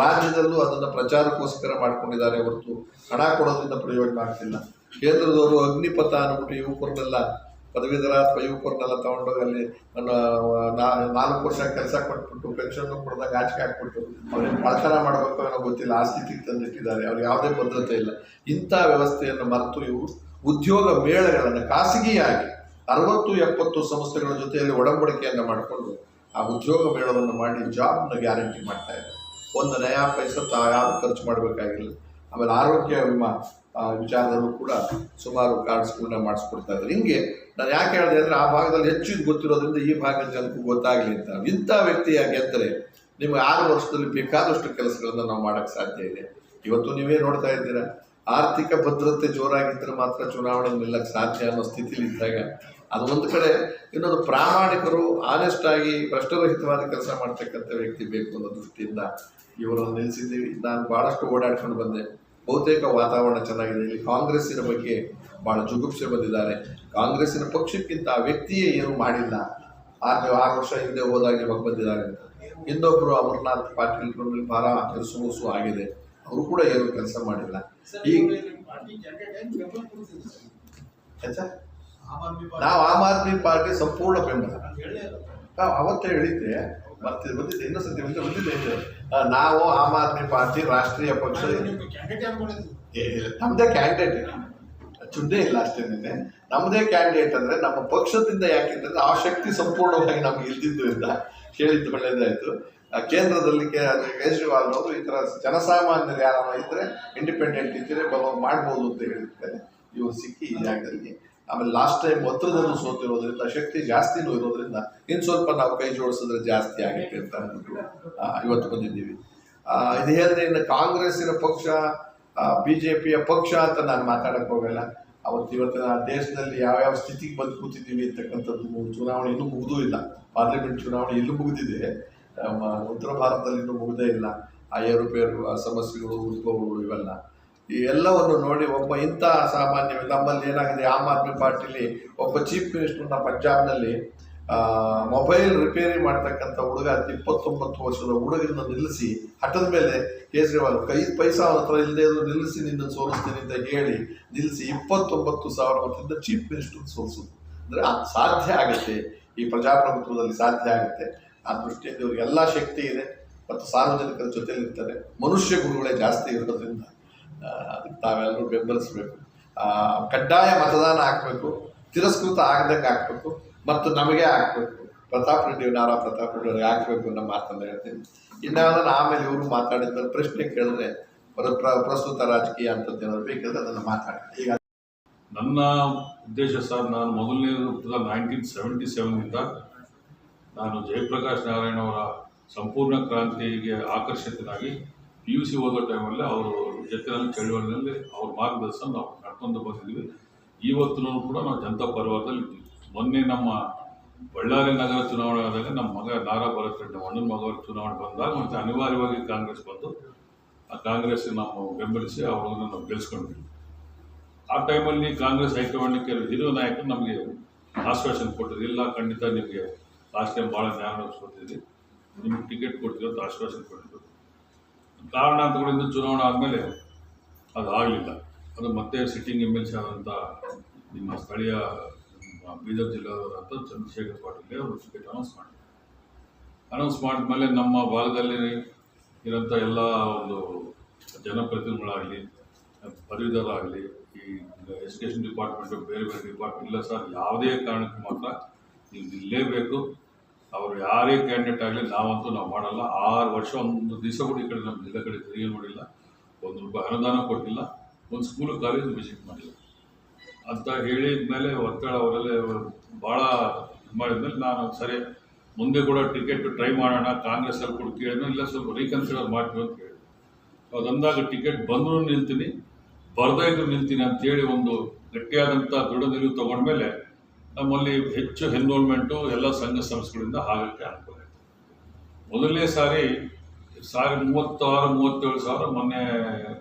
ರಾಜ್ಯದಲ್ಲೂ ಅದನ್ನು ಪ್ರಚಾರಕ್ಕೋಸ್ಕರ ಮಾಡ್ಕೊಂಡಿದ್ದಾರೆ ಹೊರತು ಹಣ ಕೊಡೋದ್ರಿಂದ ಪ್ರಯೋಜನ ಆಗ್ತಿಲ್ಲ. ಕೇಂದ್ರದವರು ಅಗ್ನಿಪಥ ಅಂದ್ಬಿಟ್ಟು ಯುವಕರನ್ನೆಲ್ಲ, ಪದವೀಧರ ಅಥವಾ ಯುವಕರನ್ನೆಲ್ಲ ತಗೊಂಡೋಗಿ ಅಲ್ಲಿ ನಾಲ್ಕು ವರ್ಷ ಕೆಲಸ ಕೊಟ್ಬಿಟ್ಟು ಪೆನ್ಷನ್ ಕೊಡ್ದಾಗ ಆಚೆ ಹಾಕ್ಬಿಟ್ಟು, ಅವ್ರಿಗೆ ಕಳ್ತನ ಮಾಡಬೇಕು ಅನ್ನೋ ಗೊತ್ತಿಲ್ಲ. ಆ ಸ್ಥಿತಿಗೆ ತಂದಿಟ್ಟಿದ್ದಾರೆ. ಅವ್ರಿಗೆ ಯಾವುದೇ ಭದ್ರತೆ ಇಲ್ಲ. ಇಂಥ ವ್ಯವಸ್ಥೆಯನ್ನು ಮರೆತು ಇವು ಉದ್ಯೋಗ ಮೇಳಗಳನ್ನು ಖಾಸಗಿಯಾಗಿ ಅರವತ್ತು ಎಪ್ಪತ್ತು ಸಂಸ್ಥೆಗಳ ಜೊತೆಯಲ್ಲಿ ಒಡಂಬಡಿಕೆಯನ್ನು ಮಾಡಿಕೊಂಡು ಆ ಉದ್ಯೋಗ ಮೇಳವನ್ನು ಮಾಡಿ ಜಾಬ್ನ ಗ್ಯಾರಂಟಿ ಮಾಡ್ತಾ ಇದ್ದಾರೆ. ಒಂದು ನಯಾ ಪೈಸ ಯಾರು ಖರ್ಚು ಮಾಡಬೇಕಾಗಿಲ್ಲ. ಆಮೇಲೆ ಆರೋಗ್ಯ ವಿಮಾ ವಿಚಾರದಲ್ಲೂ ಕೂಡ ಸುಮಾರು ಕಾರ್ಡ್ಸ್ಗಳನ್ನ ಮಾಡಿಸ್ಕೊಡ್ತಾ ಇದ್ದಾರೆ. ಹಿಂಗೆ ನಾನು ಯಾಕೆ ಹೇಳಿದೆ ಅಂದರೆ ಆ ಭಾಗದಲ್ಲಿ ಹೆಚ್ಚು ಇದು ಗೊತ್ತಿರೋದ್ರಿಂದ ಈ ಭಾಗದ ಜನಕ್ಕೂ ಗೊತ್ತಾಗಲಿ ಅಂತ. ಇಂಥ ವ್ಯಕ್ತಿಯಾಗಿ ಅಂದರೆ ನಿಮಗೆ ಆರು ವರ್ಷದಲ್ಲಿ ಬೇಕಾದಷ್ಟು ಕೆಲಸಗಳನ್ನು ನಾವು ಮಾಡೋಕ್ಕೆ ಸಾಧ್ಯ ಇದೆ. ಇವತ್ತು ನೀವೇ ನೋಡ್ತಾ ಇದ್ದೀರಾ? ಆರ್ಥಿಕ ಭದ್ರತೆ ಜೋರಾಗಿದ್ದರೆ ಮಾತ್ರ ಚುನಾವಣೆ ನಿಲ್ಲಕ್ಕೆ ಸಾಧ್ಯ ಅನ್ನೋ ಸ್ಥಿತಿಲಿ ಇದ್ದಾಗ ಅದು ಒಂದು ಕಡೆ ಇನ್ನೊಂದು ಪ್ರಾಮಾಣಿಕರು ಆನೆಸ್ಟ್ ಆಗಿ ಭ್ರಷ್ಟರಹಿತವಾದ ಕೆಲಸ ಮಾಡ್ತಕ್ಕಂಥ ವ್ಯಕ್ತಿ ಬೇಕು ಅನ್ನೋ ದೃಷ್ಟಿಯಿಂದ ಇವರನ್ನು ನಿಲ್ಲಿಸಿದ್ದೀವಿ. ನಾನು ಭಾಳಷ್ಟು ಓಡಾಡ್ಕೊಂಡು ಬಂದೆ. ಬಹುತೇಕ ವಾತಾವರಣ ಚೆನ್ನಾಗಿದೆ. ಇಲ್ಲಿ ಕಾಂಗ್ರೆಸ್ಸಿನ ಬಗ್ಗೆ ಭಾಳ ಜುಗುಪ್ಸೆ ಬಂದಿದ್ದಾರೆ. ಕಾಂಗ್ರೆಸ್ಸಿನ ಪಕ್ಷಕ್ಕಿಂತ ಆ ವ್ಯಕ್ತಿಯೇ ಏನು ಮಾಡಿಲ್ಲ. ಆರು ಆರು ವರ್ಷ ಹಿಂದೆ ಹೋದಾಗ ಇವಾಗ ಬಂದಿದ್ದಾರೆ ಅಂತ. ಇನ್ನೊಬ್ಬರು ಅಮರ್ನಾಥ್ ಪಾಟೀಲ್ ಮೇಲೆ ಕೆಲಸ ಸುಮುಸು ಆಗಿದೆ. ಅವರು ಕೂಡ ಏನು ಕೆಲಸ ಮಾಡಿಲ್ಲ? ನಾವು ಆಮ್ ಆದ್ಮಿ ಪಾರ್ಟಿ ಸಂಪೂರ್ಣ ಬೆಂಬಲ ನಾವು ಅವತ್ತೇ ಹೇಳಿದ್ದೆ ಬರ್ತಿದ್ದೆ ಬಂದಿದ್ದೆ ಇನ್ನೊಂದ್ಸತಿ ಬಂದಿದ್ದೆ ಬಂದಿದ್ದೆ ಇದು. ಆ, ನಾವು ಆಮ್ ಆದ್ಮಿ ಪಾರ್ಟಿ ರಾಷ್ಟ್ರೀಯ ಪಕ್ಷ. ಏ, ನಮ್ದೇ ಕ್ಯಾಂಡಿಡೇಟ್ ಚುಂಡೆ ಇಲ್ಲ ಅಷ್ಟೇ ನಿನ್ನೆ. ನಮ್ಮದೇ ಕ್ಯಾಂಡಿಡೇಟ್ ಅಂದ್ರೆ ನಮ್ಮ ಪಕ್ಷದಿಂದ ಯಾಕೆಂದ್ರೆ ಆ ಶಕ್ತಿ ಸಂಪೂರ್ಣವಾಗಿ ನಮ್ಗೆ ಅಂತ ಹೇಳಿದ್ದು ಒಳ್ಳೇದಾಯ್ತು. ಕೇಂದ್ರದಲ್ಲಿ ಕೇಜ್ರಿವಾಲ್ ಅವರು ಈ ತರ ಜನಸಾಮಾನ್ಯರು ಯಾರು ಇದ್ರೆ ಇಂಡಿಪೆಂಡೆಂಟ್ ಇದ್ರೆ ಬ- ಮಾಡ್ಬೋದು ಅಂತ ಹೇಳಿರ್ತಾರೆ ಇವರು ಸಿಕ್ಕಿ ಈ ಜಾಗದಲ್ಲಿ. ಆಮೇಲೆ ಲಾಸ್ಟ್ ಟೈಮ್ ಒತ್ತಡದಲ್ಲೂ ಸೋತಿರೋದ್ರಿಂದ, ಶಕ್ತಿ ಜಾಸ್ತಿನೂ ಇರೋದ್ರಿಂದ ಇನ್ನು ಸ್ವಲ್ಪ ನಾವು ಕೈ ಜೋಡಿಸಿದ್ರೆ ಜಾಸ್ತಿ ಆಗುತ್ತೆ ಅಂತ ಅಂದ್ಬಿಟ್ಟು ಇವತ್ತು ಬಂದಿದ್ದೀವಿ. ಇದು ಹೇಳಿದ್ರೆ ಇನ್ನು ಕಾಂಗ್ರೆಸ್ಸಿನ ಪಕ್ಷ ಬಿ ಜೆ ಪಿಯ ಪಕ್ಷ ಅಂತ ನಾನು ಮಾತಾಡಕ್ಕೆ ಹೋಗಲ್ಲ. ಅವತ್ತು ಇವತ್ತಿನ ದೇಶದಲ್ಲಿ ಯಾವ್ಯಾವ ಸ್ಥಿತಿಗೆ ಬಂದು ಕೂತಿದ್ದೀವಿ ಅಂತಕ್ಕಂಥದ್ದು ಚುನಾವಣೆ ಇನ್ನೂ ಮುಗಿದೂ ಇಲ್ಲ. ಪಾರ್ಲಿಮೆಂಟ್ ಚುನಾವಣೆ ಇಲ್ಲೂ ಮುಗಿದಿದೆ. ನಮ್ಮ ಉತ್ತರ ಭಾರತದಲ್ಲಿ ಇನ್ನೂ ಮುಗಿದೇ ಇಲ್ಲ. ಆ ಏರುಪೇರು ಆ ಸಮಸ್ಯೆಗಳು ಉದ್ಭವಗಳು ಇವೆಲ್ಲ. ಈ ಎಲ್ಲವನ್ನು ನೋಡಿ ಒಬ್ಬ ಇಂಥ ಸಾಮಾನ್ಯ ನಮ್ಮಲ್ಲಿ ಏನಾಗಿದೆ, ಆಮ್ ಆದ್ಮಿ ಪಾರ್ಟಿಲಿ ಒಬ್ಬ ಚೀಫ್ ಮಿನಿಸ್ಟರ್ನ ಪಂಜಾಬ್ನಲ್ಲಿ ಮೊಬೈಲ್ ರಿಪೇರಿ ಮಾಡ್ತಕ್ಕಂಥ ಹುಡುಗ ಇಪ್ಪತ್ತೊಂಬತ್ತು ವರ್ಷದ ಹುಡುಗರನ್ನ ನಿಲ್ಲಿಸಿ, ಹಠದ ಮೇಲೆ ಕೇಜ್ರಿವಾಲ್, ಕೈ, ಪೈಸಾ ಅವ್ರ ಹತ್ರ ಇಲ್ಲದೆ ನಿಲ್ಲಿಸಿ ನಿನ್ನ ಸೋಲಿಸ್ತೀನಿ ಅಂತ ಹೇಳಿ ನಿಲ್ಲಿಸಿ ಇಪ್ಪತ್ತೊಂಬತ್ತು ಸಾವಿರ ವರ್ಷದಿಂದ ಚೀಫ್ ಮಿನಿಸ್ಟರ್ ಸೋಲಿಸೋದು ಅಂದರೆ ಅದು ಸಾಧ್ಯ ಆಗುತ್ತೆ. ಈ ಪ್ರಜಾಪ್ರಭುತ್ವದಲ್ಲಿ ಸಾಧ್ಯ ಆಗುತ್ತೆ. ಆ ದೃಷ್ಟಿಯಿಂದ ಇವ್ರಿಗೆ ಎಲ್ಲ ಶಕ್ತಿ ಇದೆ, ಮತ್ತು ಸಾರ್ವಜನಿಕರ ಜೊತೆಯಲ್ಲಿರ್ತಾರೆ ಮನುಷ್ಯ ಗುರುಗಳೇ ಜಾಸ್ತಿ ಇರೋದ್ರಿಂದ ಅದಕ್ಕೆ ತಾವೆಲ್ಲರೂ ಬೆಂಬಲಿಸಬೇಕು. ಕಡ್ಡಾಯ ಮತದಾನ ಹಾಕಬೇಕು, ತಿರಸ್ಕೃತ ಆಗದಂಗೆ ಹಾಕಬೇಕು, ಮತ್ತು ನಮಗೆ ಹಾಕಬೇಕು. ಪ್ರತಾಪ್ ರೆಡ್ಡಿ ನಾರಾ ಪ್ರತಾಪ್ ರೆಡ್ಡಿ ಅವ್ರಿಗೆ ಹಾಕಬೇಕು ಅನ್ನೋ ಮಾತನ್ನು ಹೇಳ್ತೀನಿ. ಇನ್ನಾದನ್ನು ಆಮೇಲೆ ಇವರು ಮಾತಾಡಿದ ಪ್ರಶ್ನೆ ಕೇಳಿದ್ರೆ ಪ್ರ- ಪ್ರ- ಪ್ರಸ್ತುತ ರಾಜಕೀಯ ಅಂತದ್ದು ಏನಾದ್ರು ಬೇಕಾದ್ರೆ ಅದನ್ನು ಮಾತಾಡಿ. ಈಗ ನನ್ನ ಉದ್ದೇಶ ಸರ್, ನಾನು ಮೊದಲನೇ ನೈನ್ಟೀನ್ ಸೆವೆಂಟಿ ಸೆವೆನ್ನಿಂದ ನಾನು ಜಯಪ್ರಕಾಶ್ ನಾರಾಯಣ ಅವರ ಸಂಪೂರ್ಣ ಕ್ರಾಂತಿಗೆ ಆಕರ್ಷಿತನಾಗಿ ಪಿ ಯು ಸಿ ಓದೋ ಟೈಮಲ್ಲಿ ಅವರು ಜೊತೆಯಲ್ಲಿ ಚಳುವಳಿಯಲ್ಲಿ ಅವ್ರ ಮಾರ್ಗದರ್ಶನ ನಾವು ನಡ್ಕೊಂಡು ಬಂದಿದ್ದೀವಿ. ಇವತ್ತು ಕೂಡ ನಾವು ಜನತಾ ಪರ್ವದಲ್ಲಿ ಮೊನ್ನೆ ನಮ್ಮ ಬಳ್ಳಾರಿ ನಗರ ಚುನಾವಣೆ ಆದಾಗ ನಮ್ಮ ಮಗ ನಾರಾ ಭರತ್ ನಮ್ಮ ಅಣ್ಣನ ಚುನಾವಣೆ ಬಂದಾಗ ಮತ್ತು ಅನಿವಾರ್ಯವಾಗಿ ಕಾಂಗ್ರೆಸ್ ಬಂದು ಆ ಕಾಂಗ್ರೆಸ್ ನಾವು ಬೆಂಬಲಿಸಿ ಅವರನ್ನು ನಾವು ಗೆಲ್ಸ್ಕೊಂಡ್ವಿ. ಆ ಟೈಮಲ್ಲಿ ಕಾಂಗ್ರೆಸ್ ಹೈಕಮಾಂಡ್ ಕೆಲವು ಹಿರಿಯ ನಾಯಕರು ನಮಗೆ ಆಶ್ವಾಸನೆ ಕೊಟ್ಟರು. ಇಲ್ಲ, ಖಂಡಿತ ನಿಮಗೆ ಲಾಸ್ಟ್ ಟೈಮ್ ಭಾಳ ಜ್ಞಾನ ಕೊಟ್ಟಿದ್ವಿ ನಿಮ್ಗೆ ಟಿಕೆಟ್ ಕೊಡ್ತೀವಿ ಅಂತ ಆಶ್ವಾಸನೆ ಕೊಟ್ಟಿದ್ರು. ಕಾರಣಾಂತರಗಳಿಂದ ಚುನಾವಣೆ ಆದಮೇಲೆ ಅದು ಆಗಲಿಲ್ಲ. ಅದು ಮತ್ತೆ ಸಿಟ್ಟಿಂಗ್ ಎಂ ಎಲ್ ಸಿ ನಿಮ್ಮ ಸ್ಥಳೀಯ ಬೀದರ್ ಜಿಲ್ಲಾದಂಥ ಚಂದ್ರಶೇಖರ್ ಪಾಟೀಲ್ ಅವರು ಟಿಕೆಟ್ ಅನೌನ್ಸ್ ಮಾಡಿದ್ರು. ಅನೌನ್ಸ್ ಮಾಡಿದ್ಮೇಲೆ ನಮ್ಮ ಭಾಗದಲ್ಲಿ ಇರೋಂಥ ಎಲ್ಲ ಒಂದು ಜನಪ್ರತಿನಿಧಿಗಳಾಗಲಿ, ಪದವೀಧರರಾಗಲಿ, ಈ ಎಜುಕೇಷನ್ ಡಿಪಾರ್ಟ್ಮೆಂಟು ಬೇರೆ ಬೇರೆ ಡಿಪಾರ್ಟ್ಮೆಂಟ್ ಇಲ್ಲ ಸರ್, ಯಾವುದೇ ಕಾರಣಕ್ಕೆ ಮಾತ್ರ ನೀವು ನಿಲ್ಲೇಬೇಕು ಅವರು ಯಾರೇ ಕ್ಯಾಂಡಿಡೇಟ್ ಆಗಲಿ ನಾವಂತೂ ನಾವು ಮಾಡಲ್ಲ. ಆರು ವರ್ಷ ಒಂದು ದಿವಸ ಕೂಡ ಈ ಕಡೆ ನಮ್ಮ ಜಿಲ್ಲೆ ಕಡೆ ತಿರುಗಿ ನೋಡಿಲ್ಲ. ಒಂದು ರೂಪಾಯಿ ಅನುದಾನ ಕೊಟ್ಟಿಲ್ಲ. ಒಂದು ಸ್ಕೂಲು ಕಾಲೇಜ್ ವಿಸಿಟ್ ಮಾಡಿಲ್ಲ. ಅಂತ ಹೇಳಿದ ಮೇಲೆ ಒತ್ತಡ ಅವರೆಲ್ಲ ಭಾಳ ಇದು ಮಾಡಿದ್ಮೇಲೆ ನಾನು ಸರಿ, ಮುಂದೆ ಕೂಡ ಟಿಕೆಟ್ ಟ್ರೈ ಮಾಡೋಣ. ಕಾಂಗ್ರೆಸ್ಸಲ್ಲಿ ಕೂಡ ಕೇಳಿದ್ಮೇಲೆ ಇಲ್ಲ, ಸ್ವಲ್ಪ ರೀಕನ್ಸಿಡರ್ ಮಾಡ್ತೀವಿ ಅಂತ ಹೇಳಿದ್ರು. ಅದಂದಾಗ ಟಿಕೆಟ್ ಬಂದರೂ ನಿಲ್ತೀನಿ ಬರ್ದಾಯ್ತು ನಿಲ್ತೀನಿ ಅಂತೇಳಿ ಒಂದು ಗಟ್ಟಿಯಾದಂಥ ದೃಢ ನಿಲುವು ತಗೊಂಡ್ಮೇಲೆ ನಮ್ಮಲ್ಲಿ ಹೆಚ್ಚು ಎನ್ರೋಲ್ಮೆಂಟು ಎಲ್ಲ ಸಂಘ ಸಂಸ್ಥೆಗಳಿಂದ ಆಗಕ್ಕೆ ಅನುಕೂಲ ಮೊದಲನೇ ಸಾರಿ ಸಾರಿ ಮೂವತ್ತಾರು, ಮೂವತ್ತೇಳು ಸಾವಿರ, ಮೊನ್ನೆ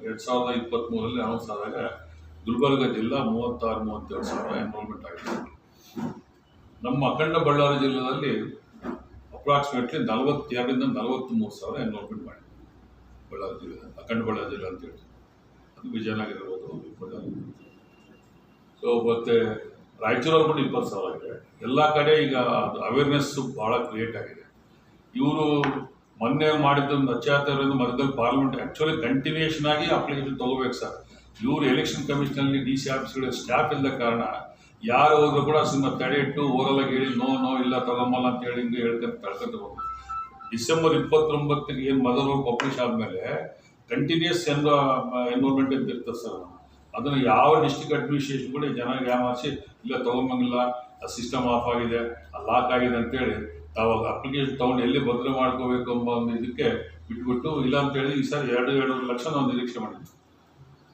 ಎರಡು ಸಾವಿರದ ಇಪ್ಪತ್ತ್ಮೂರರಲ್ಲಿ ಅನೌನ್ಸ್ ಆದಾಗ ಗುಲ್ಬರ್ಗ ಜಿಲ್ಲಾ ಮೂವತ್ತಾರು, ಮೂವತ್ತೇಳು ಸಾವಿರ ಎನ್ರೋಲ್ಮೆಂಟ್ ಆಗಿದೆ. ನಮ್ಮ ಅಖಂಡ ಬಳ್ಳಾರಿ ಜಿಲ್ಲೆಯಲ್ಲಿ ಅಪ್ರಾಕ್ಸಿಮೇಟ್ಲಿ ನಲವತ್ತೆರಡರಿಂದ ನಲವತ್ತ್ಮೂರು ಸಾವಿರ ಎನ್ರೋಲ್ಮೆಂಟ್ ಮಾಡಿದೆ. ಬಳ್ಳಾರಿ ಜಿಲ್ಲೆ, ಅಖಂಡ ಬಳ್ಳಾರಿ ಜಿಲ್ಲೆ ಅಂತ ಹೇಳ್ತೀವಿ. ಅದು ವಿಜಯನಗರ ಇರ್ಬೋದು ಸೊ ಮತ್ತು ರಾಯಚೂರಲ್ಲಿ ಕೂಡ ಇಪ್ಪತ್ತು ಸಾವಿರ ಆಗಿದೆ. ಎಲ್ಲ ಕಡೆ ಈಗ ಅದು ಅವೇರ್ನೆಸ್ಸು ಭಾಳ ಕ್ರಿಯೇಟ್ ಆಗಿದೆ. ಇವರು ಮೊನ್ನೆ ಮಾಡಿದ್ದು ನಚ್ಚಾತರಿಂದ ಮಧ್ಯದಲ್ಲಿ ಪಾರ್ಲಿಮೆಂಟ್ ಆ್ಯಕ್ಚುಲಿ ಕಂಟಿನ್ಯೂಷನ್ ಆಗಿ ಅಪ್ಲಿಕೇಶನ್ ತೊಗೋಬೇಕು ಸರ್. ಇವರು ಎಲೆಕ್ಷನ್ ಕಮಿಷನಲ್ಲಿ ಡಿ ಸಿ ಆಫೀಸ್ಗಳ ಸ್ಟಾಫ್ ಇಲ್ಲದ ಕಾರಣ ಯಾರು ಹೋದ್ರು ಕೂಡ ಸುಮ್ಮನೆ ತಡೆ ಇಟ್ಟು ಓರಲಾಗಿ ಹೇಳಿ ನೋ ನೋ ಇಲ್ಲ ತಗೊಂಬಲ್ಲ ಅಂತ ಹೇಳಿ ಹಿಂಗೆ ಹೇಳ್ಕೊಂಡು ತಳ್ಕೊಂಡು ಡಿಸೆಂಬರ್ ಇಪ್ಪತ್ತೊಂಬತ್ತಿಗೆ ಏನು ಮೊದಲು ಪಬ್ಲಿಷ್ ಆದಮೇಲೆ ಕಂಟಿನ್ಯೂಸ್ ಎನ್ ಎನ್ವೈರ್ಮೆಂಟ್ ಅಂತ ಇರ್ತದೆ ಸರ್. ಅದನ್ನು ಯಾವ ಡಿಸ್ಟಿಕ್ ಅಡ್ಮಿನಿಸ್ಟ್ರೇಷನ್ ಕೂಡ ಜನ ಯಾಮಾರಿಸಿ ಇಲ್ಲ ತೊಗೊಂಬಂಗಿಲ್ಲ ಆ ಸಿಸ್ಟಮ್ ಆಫ್ ಆಗಿದೆ, ಆ ಲಾಕ್ ಆಗಿದೆ ಅಂತೇಳಿ ತಾವು ಅಪ್ಲಿಕೇಶನ್ ತೊಗೊಂಡು ಎಲ್ಲಿ ಭದ್ರ ಮಾಡ್ಕೋಬೇಕು ಎಂಬ ಒಂದು ಇದಕ್ಕೆ ಬಿಟ್ಬಿಟ್ಟು, ಇಲ್ಲ ಅಂತೇಳಿ ಈ ಸರ್ ಎರಡು, ಎರಡೂವರೆ ಲಕ್ಷ ನಾವು ನಿರೀಕ್ಷೆ ಮಾಡಿದ್ವಿ.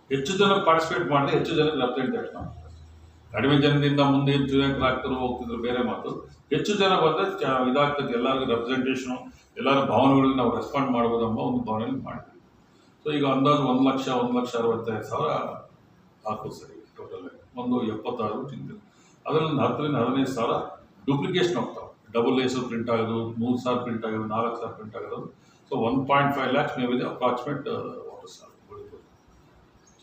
ಹೆಚ್ಚು ಜನ ಪಾರ್ಟಿಸಿಪೇಟ್ ಮಾಡಿದ್ರೆ ಹೆಚ್ಚು ಜನಕ್ಕೆ ರೆಪ್ರೆಸೆಂಟೇಷನ್ ನಾವು ಕಡಿಮೆ ಜನದಿಂದ ಮುಂದೆ ಏನು ಚುನಾಯಿತರಾಗ್ತಾರೋ ಹೋಗ್ತಿದ್ರು ಬೇರೆ ಮಾತು. ಹೆಚ್ಚು ಜನ ಬಂದರೆ ಚ, ಇದಾಗ್ತದೆ, ಎಲ್ಲರಿಗೂ ರೆಪ್ರೆಸೆಂಟೇಷನು ಎಲ್ಲರ ಭಾವನೆಗಳಿಗೆ ನಾವು ರೆಸ್ಪಾಂಡ್ ಮಾಡ್ಬೋದು ಎಂಬ ಒಂದು ಭಾವನೆಯಲ್ಲಿ ಮಾಡಿದ್ವಿ. ಸೊ ಈಗ ಅಂದಾಜು ಒಂದು ಲಕ್ಷ ಒಂದು ಲಕ್ಷ ಅರವತ್ತೈದು ಸಾವಿರ ಹಾಕೋದು ಸರಿ ಟೋಟಲ್ ಒಂದು ಎಪ್ಪತ್ತಾರು ಚಿಂತೆ ಅದರಲ್ಲಿ ಹತ್ತರಿಂದ ಹದಿನೈದು ಸಾವಿರ ಡೂಪ್ಲಿಕೇಶನ್ ಹೋಗ್ತಾವೆ. ಡಬಲ್ ಏಸು ಪ್ರಿಂಟ್ ಆಗೋದು, ಮೂರು ಸಾವಿರ ಪ್ರಿಂಟ್ ಆಗೋದು, ನಾಲ್ಕು ಸಾವಿರ ಪ್ರಿಂಟ್ ಆಗೋದು. So one point five lakhs may be approximate water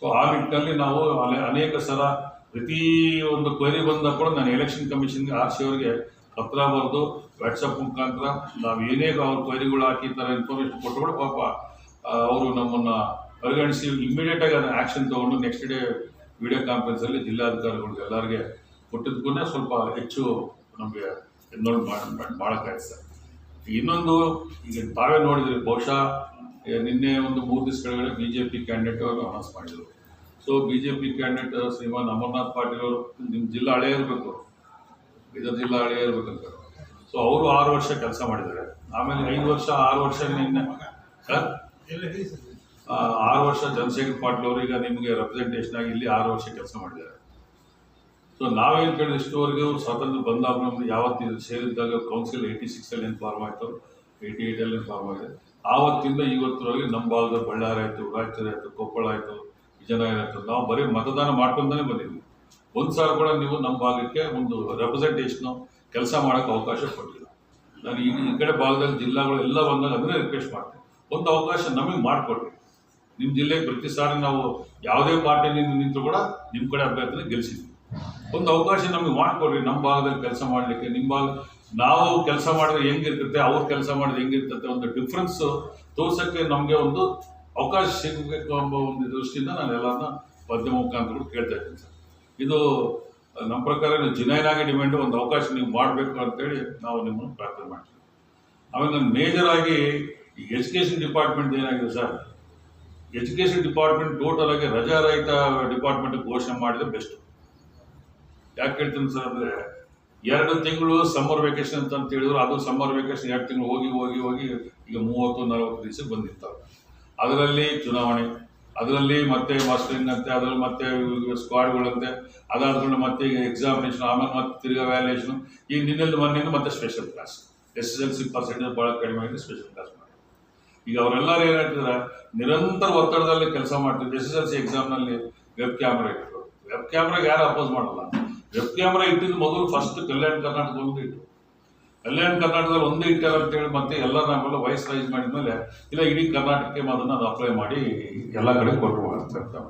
so ಆ ನಿಟ್ಟಿನಲ್ಲಿ ನಾವು ಅನೇಕ ಸಲ ಪ್ರತಿ ಒಂದು ಕ್ವೆರಿ ಬಂದಾಗ ಕೂಡ ನಾನು ಎಲೆಕ್ಷನ್ ಕಮಿಷನ್ಗೆ ಆರ್ ಸಿ ಅವರಿಗೆ ಪತ್ರ ಬರೆದು ವಾಟ್ಸಪ್ ಮುಖಾಂತರ ನಾವು ಏನೇ ಅವ್ರ ಕ್ವೈರಿಗಳು ಹಾಕಿ ಥರ ಇನ್ಫಾರ್ಮೇಷನ್ ಕೊಟ್ಟು ಪಾಪ ಅವರು ನಮ್ಮನ್ನು ಪರಿಗಣಿಸಿ ಇಮ್ಮಿಡಿಯೇಟಾಗಿ ಅದನ್ನು ಆ್ಯಕ್ಷನ್ ತೊಗೊಂಡು ನೆಕ್ಸ್ಟ್ ಡೇ ವಿಡಿಯೋ ಕಾನ್ಫರೆನ್ಸಲ್ಲಿ ಜಿಲ್ಲಾಧಿಕಾರಿಗಳು ಎಲ್ಲರಿಗೆ ಕೊಟ್ಟಿದ್ದಕ್ಕೂ ಸ್ವಲ್ಪ ಹೆಚ್ಚು ನಮಗೆ ಮಾಡಿ ಮಾಡೋಕ್ಕಾಯ್ತು ಸರ್ ಇನ್ನೊಂದು, ಈಗ ತಾವೇ ನೋಡಿದ್ರಿ, ಬಹುಶಃ ನಿನ್ನೆ ಒಂದು ಮೂರು ದಿವಸ ಕೆಳಗಡೆ ಬಿ ಜೆ ಪಿ ಕ್ಯಾಂಡಿಡೇಟ್ ಅವರು ಅನೌನ್ಸ್ ಮಾಡಿದರು. So B J P candidate Shriman Amarnath Patil ಅವರು ನಿಮ್ಮ ಜಿಲ್ಲಾ ಹಳೆಯ ಇರಬೇಕು. ಇದರ ಜಿಲ್ಲಾ ಹಳೆಯ ಇರಬೇಕಂತ. ಸೊ ಅವರು ಆರು ವರ್ಷ ಕೆಲಸ ಮಾಡಿದ್ದಾರೆ. ಆಮೇಲೆ ಐದು ವರ್ಷ, ಆರು ವರ್ಷ ನಿನ್ನೆ ಸರ್. ಆರು ವರ್ಷ ಚಂದ್ರಶೇಖರ್ ಪಾಟೀಲ್ ಅವರು ಈಗ ನಿಮಗೆ ರೆಪ್ರೆಸೆಂಟೇಷನ್ ಆಗಿ ಇಲ್ಲಿ ಆರು ವರ್ಷ ಕೆಲಸ ಮಾಡಿದ್ದಾರೆ. ಸೊ ನಾವೇನು ಕೇಳಿದ ಇಷ್ಟುವರೆಗೂ ಸ್ವಾತಂತ್ರ್ಯ ಬಂದಾಗ ನಮ್ಗೆ ಯಾವತ್ತು ಇದು ಸೇರಿದ್ದಾಗ ಕೌನ್ಸಿಲ್ ಏಯ್ಟಿ ಸಿಕ್ಸಲ್ಲಿ ಏನು ಫಾರ್ಮ್ ಆಯಿತು ಏಯ್ಟಿ ಏಯ್ಟಲ್ಲಿ ಫಾರ್ಮ್ ಆಗಿದೆ. ಆವತ್ತಿಂದ ಇವತ್ತರವರೆಗೆ ನಮ್ಮ ಭಾಗದ ಬಳ್ಳಾರಿ ಆಯಿತು, ರಾಯಚೂರು ಆಯಿತು, ಕೊಪ್ಪಳ ಆಯಿತು ಜನ ಆಯಿತು. ನಾವು ಬರೀ ಮತದಾನ ಮಾಡ್ಕೊಂಡೇ ಬಂದಿದ್ವಿ. ಒಂದು ಸಾಲ ಕೂಡ ನೀವು ನಮ್ಮ ಭಾಗಕ್ಕೆ ಒಂದು ರೆಪ್ರೆಸೆಂಟೇಷನ್ ಕೆಲಸ ಮಾಡೋಕ್ಕೆ ಅವಕಾಶ ಕೊಟ್ಟಿಲ್ಲ. ನಾನು ಈ ಕಡೆ ಭಾಗದಲ್ಲಿ ಜಿಲ್ಲಾಗಳು ಎಲ್ಲ ಬಂದಾಗ ಅದನ್ನೇ ರಿಕ್ವೆಸ್ಟ್ ಮಾಡ್ತೀನಿ. ಒಂದು ಅವಕಾಶ ನಮಗೆ ಮಾಡಿಕೊಡ್ರಿ. ನಿಮ್ಮ ಜಿಲ್ಲೆಗೆ ಪ್ರತಿ ಸಾರಿ ನಾವು ಯಾವುದೇ ಪಾರ್ಟಿನಿಂದ ನಿಂತು ಕೂಡ ನಿಮ್ಮ ಕಡೆ ಅಭ್ಯರ್ಥಿನ ಗೆಲ್ಲಿಸಿದ್ವಿ ಒಂದು ಅವಕಾಶ ನಮಗೆ ಮಾಡಿಕೊಡ್ರಿ ನಮ್ಮ ಭಾಗದಲ್ಲಿ ಕೆಲಸ ಮಾಡಲಿಕ್ಕೆ. ನಿಮ್ಮ ಭಾಗ, ನಾವು ಕೆಲಸ ಮಾಡಿದ್ರೆ ಹೆಂಗಿರ್ತೈತೆ, ಅವ್ರ ಕೆಲಸ ಮಾಡಿದ್ರೆ ಹೆಂಗಿರ್ತೈತೆ ಒಂದು ಡಿಫ್ರೆನ್ಸ್ ತೋರ್ಸೋಕ್ಕೆ ನಮಗೆ ಒಂದು ಅವಕಾಶ ಸಿಗಬೇಕು ಎಂಬ ಒಂದು ದೃಷ್ಟಿಯಿಂದ ನಾನು ಎಲ್ಲರನ್ನ ಮಾಧ್ಯಮ ಮುಖಾಂತರ ಕೇಳ್ತಾ ಇದ್ದೀನಿ ಸರ್. ಇದು ನಮ್ಮ ಪ್ರಕಾರ ಜಿನೈನ್ ಆಗಿ ಡಿಮ್ಯಾಂಡ್ ಒಂದು ಅವಕಾಶ ನೀವು ಮಾಡಬೇಕು ಅಂತೇಳಿ ನಾವು ನಿಮ್ಮನ್ನು ಪ್ರಾರ್ಥನೆ ಮಾಡ್ತೀವಿ. ಆಮೇಲೆ ನಾನು ಮೇಜರ್ ಆಗಿ ಎಜುಕೇಷನ್ ಡಿಪಾರ್ಟ್ಮೆಂಟ್ ಏನಾಗಿದೆ ಸರ್? ಎಜುಕೇಷನ್ ಡಿಪಾರ್ಟ್ಮೆಂಟ್ ಟೋಟಲ್ ಆಗಿ ರಜಾ ರಹಿತ ಡಿಪಾರ್ಟ್ಮೆಂಟ್ ಘೋಷಣೆ ಮಾಡಿದ್ರೆ ಬೆಸ್ಟ್ ಯಾಕೆ ಹೇಳ್ತೀನಿ ಸರ್ ಅಂದರೆ, ಎರಡು ತಿಂಗಳು ಸಮ್ಮರ್ ವೆಕೇಶನ್ ಅಂತ ಅಂತ ಹೇಳಿದ್ರು ಅದು ಸಮ್ಮರ್ ವೆಕೇಶನ್ ಎರಡು ತಿಂಗಳು ಹೋಗಿ ಹೋಗಿ ಹೋಗಿ ಈಗ ಮೂವತ್ತು, ನಲವತ್ತು ದಿವಸ ಬಂದಿರ್ತಾವೆ. ಅದರಲ್ಲಿ ಚುನಾವಣೆ, ಅದರಲ್ಲಿ ಮತ್ತೆ ಮಾಸ್ಟರಿಂಗ್ ಅಂತೆ, ಅದರಲ್ಲಿ ಮತ್ತೆ ಸ್ಕ್ವಾಡ್ಗಳಂತೆ ಅದಾದ್ಮೇಲೆ ಮತ್ತೆ ಈಗ ಎಕ್ಸಾಮಿನೇಷನ್ ಆಮೇಲೆ ಮತ್ತೆ ತಿರ್ಗಾ ವ್ಯಾಲ್ಯೂಯೇಷನ್ ಈಗ ನಿನ್ನೆಲ್ಲಿ ಮೊನ್ನೆಯಿಂದ ಮತ್ತೆ special class S S L C percentage ಭಾಳ ಕಡಿಮೆ ಆಗಿದೆ ಸ್ಪೆಷಲ್ ಕ್ಲಾಸ್ ಈಗ ಅವರೆಲ್ಲರೂ ಹೇಳ್ತಿದ್ರೆ ನಿರಂತರ ಒತ್ತಡದಲ್ಲಿ ಕೆಲಸ ಮಾಡ್ತಿದ್ರು. ಎಸ್ ಎಸ್ ಎಲ್ ಸಿ ಎಕ್ಸಾಮ್ನಲ್ಲಿ ವೆಬ್ ಕ್ಯಾಮ್ರಾ ಇಟ್ಟರು ವೆಬ್ ಕ್ಯಾಮ್ರಾಗ ಯಾರು ಅಪೋಸ್ ಮಾಡಲ್ಲ? ವೆಬ್ ಕ್ಯಾಮ್ರಾ ಇಟ್ಟಿದ್ದು ಮೊದಲು ಫಸ್ಟ್ ಕಲ್ಯಾಣ ಕರ್ನಾಟಕ ಒಂದು ಇಟ್ಟು ಕಲ್ಯಾಣ ಕರ್ನಾಟಕದಲ್ಲಿ ಒಂದೇ ಇಟ್ಟಾರ ಅಂತೇಳಿ ಮತ್ತೆ ಎಲ್ಲ ನಾವೆಲ್ಲ ವಯಸ್ಸು ರೈಸ್ ಮಾಡಿದ್ಮೇಲೆ, ಇಲ್ಲ, ಇಡೀ ಕರ್ನಾಟಕಕ್ಕೆ ಅದನ್ನ ಅದು ಅಪ್ಲೈ ಮಾಡಿ ಎಲ್ಲ ಕಡೆ ಕೊಟ್ಟರು ಹೇಳ್ತಾರೆ.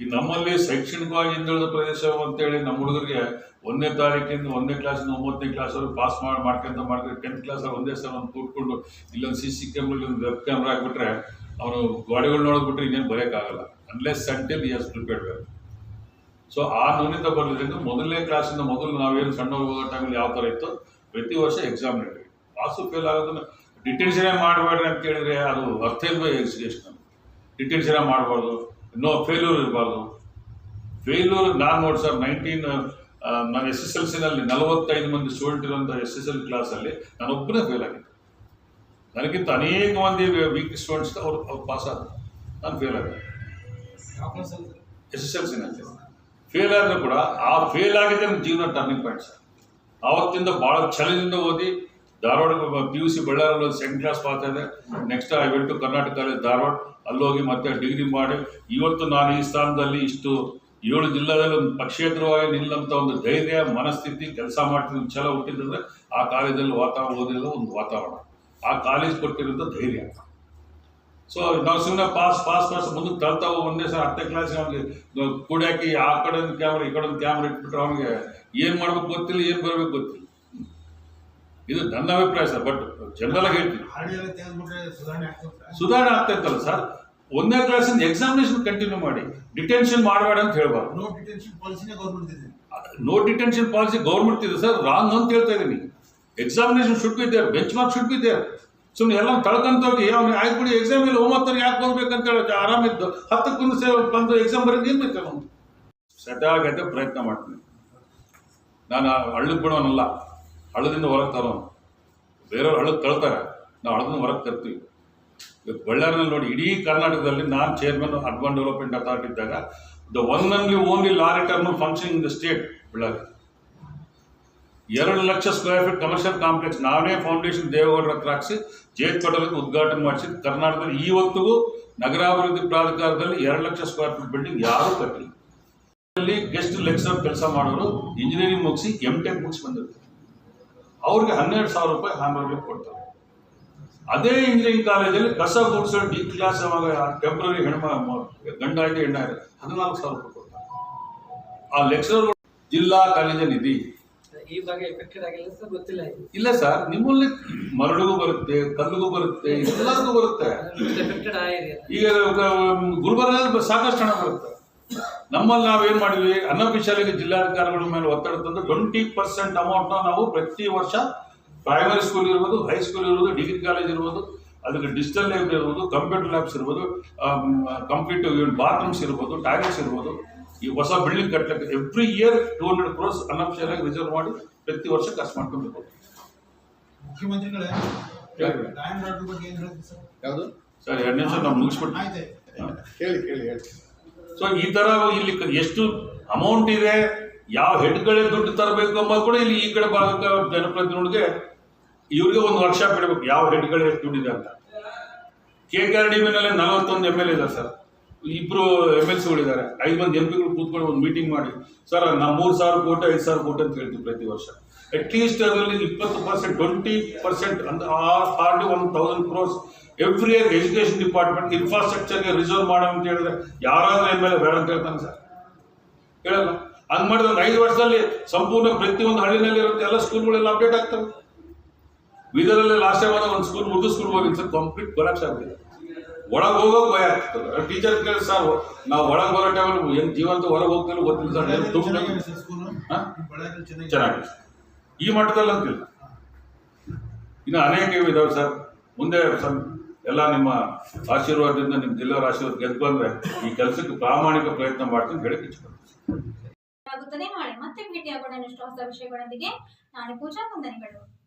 ಈ ನಮ್ಮಲ್ಲಿ ಶೈಕ್ಷಣಿಕವಾಗಿ ಹಿಂದುಳಿದ ಪ್ರದೇಶ ಅಂತೇಳಿ ನಮ್ಮ ಹುಡುಗರಿಗೆ ಒಂದನೇ ತಾರೀಕಿಂದ ಒಂದನೇ ಕ್ಲಾಸಿಂದ ಒಂಬತ್ತನೇ ಕ್ಲಾಸಲ್ಲಿ ಪಾಸ್ ಮಾಡಿ, ಮಾಡ್ಕೊಂತ ಮಾಡ್ಕೊಂಡು ಟೆಂತ್ ಕ್ಲಾಸಲ್ಲಿ ಒಂದೇ ಸಲ ಒಂದು ಕೂತ್ಕೊಂಡು ಇಲ್ಲೊಂದು ಸಿ ಸಿ ಕ್ಯಾಮ್ರಲ್ಲಿ ಒಂದು ವೆಬ್ ಕ್ಯಾಮ್ರಾ ಹಾಕ್ಬಿಟ್ರೆ ಅವನು ಗೋಡೆಗಳು ನೋಡಿದ್ಬಿಟ್ರೆ ಇನ್ನೇನು ಬರೆಯೋಕ್ಕಾಗಲ್ಲ. ಅನ್ಲೆಸ್ ಸಂಟಿಲ್ ಹಸ್ ಪ್ರಿಪೇರ್ಡ್ ವೆಲ್ ಸೊ ಆ ನ್ಯೂನತೆ ಬರಲಿದ್ದರಿಂದ ಮೊದಲನೇ ಕ್ಲಾಸಿಂದ ಮೊದಲು ನಾವೇನು ಸಣ್ಣ ಹೋಗೋ ಟೈಮಲ್ಲಿ ಯಾವ ಥರ ಇತ್ತು ಪ್ರತಿ ವರ್ಷ ಎಕ್ಸಾಮ್ ನಡೀರಿ ಪಾಸು ಫೇಲ್ ಆಗೋದನ್ನ ಡಿಟೆನ್ಷನೇ ಮಾಡಬೇಡ್ರಿ ಅಂತ ಹೇಳಿದ್ರೆ ಅದು ಅರ್ಥ ಇಲ್ವೇ ಎಜುಕೇಷನ್ ಡಿಟೆನ್ಷನೇ ಮಾಡಬಾರ್ದು. ನೋ ಫೇಲ್ಯೂರ್ ಇರಬಾರ್ದು. ಫೇಲ್ಯೂರ್ ನಾನು ನೋಡಿ ಸರ್ ನೈನ್ಟೀನ್ ನಾನು ಎಸ್ ಎಸ್ ಎಲ್ ಸಿನಲ್ಲಿ ನಲವತ್ತೈದು ಮಂದಿ ಸ್ಟೂಡೆಂಟ್ ಇರುವಂಥ ಎಸ್ ಎಸ್ ಎಲ್ ಕ್ಲಾಸಲ್ಲಿ ನಾನೊಬ್ಬನೇ ಫೇಲ್ ಆಗಿದ್ದೆ. ನನಗಿಂತ ಅನೇಕ ಮಂದಿ ವೀಕ್ ಸ್ಟೂಡೆಂಟ್ಸ್ ಅವ್ರು ಅವ್ರು ಪಾಸ್ ಆದ ನಾನು ಫೇಲ್ ಆಗಿದ್ದೆ. ಎಸ್ ಎಸ್ ಎಲ್ ಸಿನಲ್ಲಿ. ಫೇಲ್ ಆದರೂ ಕೂಡ ಆ ಫೇಲ್ ಆಗಿದೆ ನನ್ನ ಜೀವನ ಟರ್ನಿಂಗ್ ಪಾಯಿಂಟ್ ಸರ್ ಆವತ್ತಿಂದ ಭಾಳ ಛಲದಿಂದ ಓದಿ Dharwad P U C ಬಳ್ಳಾರಲ್ಲಿ second class pass next I went to Karnataka college Dharwad ಅಲ್ಲೋಗಿ ಮತ್ತೆ ಡಿಗ್ರಿ ಮಾಡಿ. ಇವತ್ತು ನಾನು ಈ ಸ್ಥಾನದಲ್ಲಿ ಇಷ್ಟು ಏಳು ಜಿಲ್ಲೆಗಳಲ್ಲಿ ಒಂದು ಪಕ್ಷೇತರವಾಗಿ ನಿಲ್ಲಂಥ ಒಂದು ಧೈರ್ಯ ಮನಸ್ಥಿತಿ ಕೆಲಸ ಮಾಡ್ತೀನಿ ಛಲ ಹುಟ್ಟಿದ್ರೆ ಆ ಕಾಲೇಜಲ್ಲಿ ವಾತಾವರಣ ಓದಿಲ್ಲ ಒಂದು ವಾತಾವರಣ. ಆ ಕಾಲೇಜ್ ಕೊಟ್ಟಿರೋಂಥ ಧೈರ್ಯ. ಸೊ ನಾವು ಸುಮ್ಮನೆ ಪಾಸ್ ಪಾಸ್ ಪಾಸ್ ಮುಂದಕ್ಕೆ ತಳ್ತಾ ಒಂದೇ ಸಲ ಹತ್ತನೇ ಕ್ಲಾಸ್ ಅವ್ನಿಗೆ ಕೂಡ್ಯಾಕಿ ಆ ಕಡೆ ಒಂದು ಕ್ಯಾಮ್ರಾ ಈ ಕಡೆ ಒಂದು ಕ್ಯಾಮ್ರಾ ಇಟ್ಬಿಟ್ರೆ ಅವನಿಗೆ ಏನು ಮಾಡ್ಬೇಕು ಗೊತ್ತಿಲ್ಲ ಏನು ಬರಬೇಕು ಗೊತ್ತಿಲ್ಲ. ಇದು ನನ್ನ ಅಭಿಪ್ರಾಯ ಸರ್ ಬಟ್ ಜನರಲ್ ಆಗಿ ಹೇಳ್ತೀನಿ. ಸುಧಾರಣೆ ಆಗ್ತಾ ಸುಧಾರಣೆ ಆಗ್ತೈತಲ್ಲ ಸರ್. ಒಂದನೇ ಕ್ಲಾಸಿಂದ ಎಕ್ಸಾಮಿನೇಷನ್ ಕಂಟಿನ್ಯೂ ಮಾಡಿ ಡಿಟೆನ್ಷನ್ ಮಾಡಬೇಡ ಅಂತ ಹೇಳ್ಬಾರ್ದು. ನೋ ಡಿಟೆನ್ಷನ್ ಪಾಲಿಸಿನೇ ಗೌರ್ಮೆಂಟ್ ಇದೆ ನೋ ಡಿಟೆನ್ಷನ್ ಪಾಲಿಸಿ ಗೌರ್ಮೆಂಟ್ ಇದೆ ಸರ್ ರಾಂಗ್ ಅಂತ ಹೇಳ್ತಾ ಇದ್ದೀನಿ examination should be there benchmark should be there ಸುಮ್ಮನೆ ಎಲ್ಲ ತಳ್ಕೊಂತ ಹೋಗಿ ಅವ್ನು ಆಯ್ತು ಬಿಡಿ ಎಕ್ಸಾಮ್ ಇಲ್ಲ ಒಂಬತ್ತರಿಗೆ ಯಾಕೆ ಬರ್ಬೇಕಂತ ಹೇಳಿ ಆರಾಮಿದ್ದು. ಹತ್ತಕ್ಕೆ ಸೇ ಬಂದು ಎಕ್ಸಾಮ್ ಬರೋದು ಏನು ಬೇಕು ಅವನು? ಪ್ರಯತ್ನ ಮಾಡ್ತೀನಿ. ನಾನು ಹಳ್ಳಕ್ಕೆ ಬಿಡೋನಲ್ಲ ಹಳ್ಳದಿಂದ ಹೊರಗೆ ತರೋನು. ಬೇರೆಯವ್ರು ಹಳ್ಳಕ್ಕೆ ತಳ್ತಾರೆ ನಾವು ಹಳ್ಳದಿಂದ ಹೊರಗೆ ತರ್ತೀವಿ. ಬಳ್ಳಾರಿನಲ್ಲಿ ನೋಡಿ, ಇಡೀ ಕರ್ನಾಟಕದಲ್ಲಿ ನಾನು ಚೇರ್ಮನ್ ಅರ್ಬನ್ ಡೆವಲಪ್ಮೆಂಟ್ ಅಥಾರಿಟಿ ಇದ್ದಾಗ the one and only lorry term function in the state Bellary. ಎರಡು ಲಕ್ಷ ಸ್ಕ್ವೇರ್ ಫೀಟ್ ಕಮರ್ಷಿಯಲ್ ಕಾಂಪ್ಲೆಕ್ಸ್ ನಾವೇ ಫೌಂಡೇಶನ್ ದೇವೇಗೌಡರ ಹತ್ರ ಹಾಕಿಸಿ ಜೇತ್ ಉದ್ಘಾಟನೆ ಮಾಡಿಸಿ, ಕರ್ನಾಟಕದಲ್ಲಿ ಇವತ್ತಿಗೂ ನಗರಾಭಿವೃದ್ಧಿ ಪ್ರಾಧಿಕಾರದಲ್ಲಿ ಎರಡು ಲಕ್ಷ ಸ್ಕ್ವೇರ್ ಫೀಟ್ ಬಿಲ್ಡಿಂಗ್ ಯಾರೂ ಕಟ್ಟಿಲ್ಲ. ಗೆಸ್ಟ್ ಲೆಕ್ಚರ್ ಕೆಲಸ ಮಾಡೋರು ಇಂಜಿನಿಯರಿಂಗ್ ಮುಗಿಸಿ ಎಂ ಟೆಕ್ ಮುಗಿಸಿ ಬಂದಿರ್ತಾರೆ. ಅವ್ರಿಗೆ ಹನ್ನೆರಡು ಸಾವಿರ ರೂಪಾಯಿ ಹ್ಯಾಂಡ್ ಕೊಡ್ತಾರೆ. ಅದೇ ಇಂಜಿನಿಯರಿಂಗ್ ಕಾಲೇಜಲ್ಲಿ ಕಸ ಗುಡಿಸೋ ಡಿ ಕ್ಲಾಸ್ ಅವಾಗ ಟೆಂಪ್ರರಿ ಹೆಣ್ಮ ಗಂಡ ಆಯ್ತು ಹೆಣ್ಣ ಇದೆ ಹದಿನಾಲ್ಕು ಸಾವಿರ ರೂಪಾಯಿ ಕೊಡ್ತಾರೆ. ಆ ಲೆಕ್ಚರರ್ ಜಿಲ್ಲಾ ಕಾಲೇಜ ನಿಧಿ. ಈ ಬಗ್ಗೆ ಎಫೆಕ್ಟೆಡ್ ಆಗಿಲ್ಲ ಸರ್? ಗೊತ್ತಿಲ್ಲ ಇಲ್ಲ ಸರ್ ನಿಮ್ಮಲ್ಲಿ ಮರಳಿಗೂ ಬರುತ್ತೆ ಕಲ್ಲಿಗೂ ಬರುತ್ತೆ ಎಲ್ಲರಿಗೂ ಬರುತ್ತೆ. ಈಗ ಗುಲ್ಬರ್ಗದಲ್ಲಿ ಸಾಕಷ್ಟು ಹಣ ಬರುತ್ತೆ. ನಮ್ಮಲ್ಲಿ ನಾವೇನ್ ಮಾಡಿದ್ವಿ? ಅನ್ಅಫಿಷಿಯಲ್ ಜಿಲ್ಲಾಧಿಕಾರಿಗಳ ಮೇಲೆ ಒತ್ತಡ ತಂದು ಟ್ವೆಂಟಿ ಪರ್ಸೆಂಟ್ ಅಮೌಂಟ್ನ ನಾವು ಪ್ರತಿ ವರ್ಷ ಪ್ರೈಮರಿ ಸ್ಕೂಲ್ ಇರ್ಬೋದು ಹೈಸ್ಕೂಲ್ ಇರ್ಬೋದು ಡಿಗ್ರಿ ಕಾಲೇಜ್ ಇರ್ಬೋದು ಅದಕ್ಕೆ ಡಿಜಿಟಲ್ ಲ್ಯಾಬ್ ಇರ್ಬೋದು ಕಂಪ್ಯೂಟರ್ ಲ್ಯಾಬ್ಸ್ ಇರ್ಬೋದು ಕಂಪ್ಲೀಟ್ ಬಾತ್ರೂಮ್ಸ್ ಇರ್ಬೋದು ಟಾಯ್ಲೆಟ್ಸ್ ಇರ್ಬೋದು. ಈ ಹೊಸ ಬಿಲ್ಡಿಂಗ್ ಕಟ್ಟಲಿಕ್ಕೆ every year two hundred crores unofficial ಆಗಿ ರಿಸರ್ವ್ ಮಾಡಿ ಪ್ರತಿ ವರ್ಷ ಖರ್ಚು ಮಾಡ್ಕೊಂಡು ಮುಖ್ಯಮಂತ್ರಿಗಳೇ ಹೇಳಿ. ಬಗ್ಗೆ ಏನ್ ಹೇಳ್ತೀವಿ ಸರ್? ಯಾವುದು? ಸರ್ ಎರಡು ನಿಮಿಷ ನಾವು ಮುಗಿಸ್ಬಿಟ್ಟು ಹೇಳಿ ಕೇಳಿ ಹೇಳಿ. ಸೊ ಈ ತರ ಇಲ್ಲಿ ಎಷ್ಟು ಅಮೌಂಟ್ ಇದೆ? ಯಾವ ಹೆಡ್ಗಳೇ ದುಡ್ಡು ತರಬೇಕು ಅನ್ನೋದು ಕೂಡ ಇಲ್ಲಿ ಈ ಕಡೆ ಭಾಗದ ಜನಪ್ರತಿನಿಧಿಗೆ ಇವ್ರಿಗೆ ಒಂದು ವರ್ಕ್ಶಾಪ್ ಇಡಬೇಕು ಯಾವ ಹೆಡ್ಗಳೇ ದುಡ್ಡಿದೆ ಅಂತ. ಕೆ ಕೆ ಆರ್ ಡಿ ಮೇಲೆ ನಲವತ್ತೊಂದು ಎಂ ಎಲ್ ಇದೆ ಸರ್. ಇಬ್ರು ಎಂ ಎಲ್ ಸಿಗಳಿದ್ದಾರೆ. ಐದು ಮಂದಿ ಎಂ ಪಿಗಳು ಕೂತ್ಕೊಂಡು ಒಂದು ಮೀಟಿಂಗ್ ಮಾಡಿ, ಸರ್ ನಾವು ಮೂರು ಸಾವಿರ ಕೋಟಿ, ಐದು ಸಾವಿರ ಕೋಟಿ ಅಂತ ಹೇಳ್ತೀವಿ ಪ್ರತಿ ವರ್ಷ. ಅಟ್ಲೀಸ್ಟ್ ಅದರಲ್ಲಿ ಇಪ್ಪತ್ತು ಪರ್ಸೆಂಟ್ ಟ್ವೆಂಟಿ ಪರ್ಸೆಂಟ್ ಅಂದರೆ ಆ forty one thousand crores every year education department ಇನ್ಫ್ರಾಸ್ಟ್ರಕ್ಚರ್ಗೆ reserve ಮಾಡೋ ಅಂತ ಹೇಳಿದ್ರೆ ಯಾರಾದ್ರೂ ಎಂ ಎಲ್ ಎ ಬೇಡ ಅಂತ ಹೇಳ್ತಾನೆ ಸರ್. ಹೇಳಲ್ಲ. ಹಂಗ್ ಮಾಡಿದ್ರೆ ಒಂದು ಐದು ವರ್ಷದಲ್ಲಿ ಸಂಪೂರ್ಣ ಪ್ರತಿಯೊಂದು ಹಳ್ಳಿನಲ್ಲಿ ಇರುತ್ತೆ ಎಲ್ಲ ಸ್ಕೂಲ್ಗಳೆಲ್ಲ ಅಪ್ಡೇಟ್ ಆಗ್ತವೆ. ಬೀದರಲ್ಲಿ ಲಾಸ್ಟ್ ಟೈಮ್ ಒಂದು ಸ್ಕೂಲ್ ಉರ್ದು ಸ್ಕೂಲ್ ಹೋಗಿ ಸರ್ ಕಂಪ್ಲೀಟ್ ಕೊಲಾಪ್ಸ್ ಆಗಿದೆ ಒಳಗೆ ಹೋಗೋಕೆ ಭಯ ಆಗ್ತದೆ. ಟೀಚರ್ ಕೇಳಿ ಸರ್ ನಾವು ಒಳಗೆ ಬರೋ ಟೈಮಲ್ಲಿ ಏನು ಜೀವಂತ ಹೊರಗೆ ಹೋಗ್ತಿಲ್ಲ ಗೊತ್ತಿಲ್ಲ ಸರ್. ಚೆನ್ನಾಗಿ ತುಂಬ ಚೆನ್ನಾಗಿದೆ ಈ ಮಟ್ಟದಲ್ಲಿ ಅಂತಿಲ್ಲ ಇನ್ನು ಅನೇಕ ಇದಾವೆ ಸರ್. ಮುಂದೆ ಸರ್ ಎಲ್ಲ ನಿಮ್ಮ ಆಶೀರ್ವಾದದಿಂದ ನಿಮ್ಮ ಜಿಲ್ಲೆಯವರ ಆಶೀರ್ವಾದ ಗೆದ್ದು ಬಂದರೆ ಈ ಕೆಲಸಕ್ಕೆ ಪ್ರಾಮಾಣಿಕ ಪ್ರಯತ್ನ ಮಾಡ್ತೀನಿ ಹೇಳಿ ಆಗುತ್ತದೆ. ನಾಳೆ ಮತ್ತೆ ಭೇಟಿಯಾಗೋಣ ಇನ್ನಷ್ಟು ಹೊಸ ವಿಷಯಗಳೊಂದಿಗೆ. ನಾನು ಪೂಜಾ ವಂದನೆಗಳು.